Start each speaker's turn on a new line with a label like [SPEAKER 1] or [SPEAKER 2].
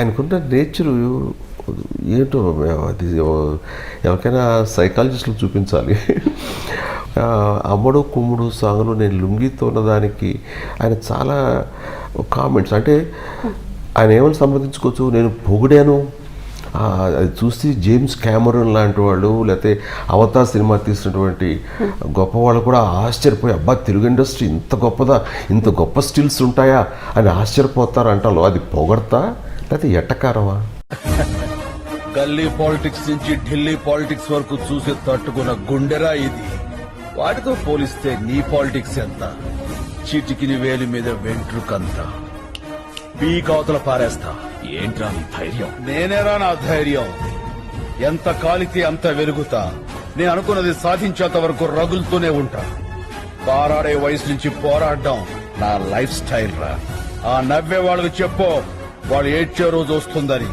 [SPEAKER 1] ఆయనకున్న నేచరు ఏంటో అది ఎవరికైనా సైకాలజిస్టులు చూపించాలి. అమ్మడు కుమ్ముడు సాంగ్లో నేను లుంగితో ఉన్నదానికి ఆయన చాలా కామెంట్స్. అంటే ఆయన ఏమని సంబంధించుకోవచ్చు నేను పొగిడాను. అది చూసి జేమ్స్ క్యామరూన్ లాంటి వాళ్ళు లేకపోతే అవతార్ సినిమా తీసినటువంటి గొప్ప వాళ్ళు కూడా ఆశ్చర్యపోయి అబ్బా తెలుగు ఇండస్ట్రీ ఇంత గొప్పదా ఇంత గొప్ప స్టిల్స్ ఉంటాయా అని ఆశ్చర్యపోతారు అంటారు అది పొగడతా? లేకపోతే ఎట్టకారమా
[SPEAKER 2] గల్లీ పాలిటిక్స్ నుంచి ఢిల్లీ పాలిటిక్స్ వరకు చూసి తట్టుకున్న గుండెరా ఇది. వాటితో పోలిస్తే నీ పాలిటిక్స్ ఎంత? చిటికిని వేలి మీద వెంట్రుకంత. పీకావతల పారేస్తా.
[SPEAKER 3] ఏంట్రా నీ ధైర్యం?
[SPEAKER 2] నేనేరా నా ధైర్యం? ఎంత కాలితే అంత వెలుగుతా. నేను అనుకున్నది సాధించేంత వరకు రగులుతూనే ఉంటా. పారాడే వయసు నుంచి పోరాడడం నా లైఫ్ స్టైల్ రా. ఆ నవ్వే వాళ్ళకి చెప్పు. వాళ్ళు ఏడ్చే రోజు వస్తుందని.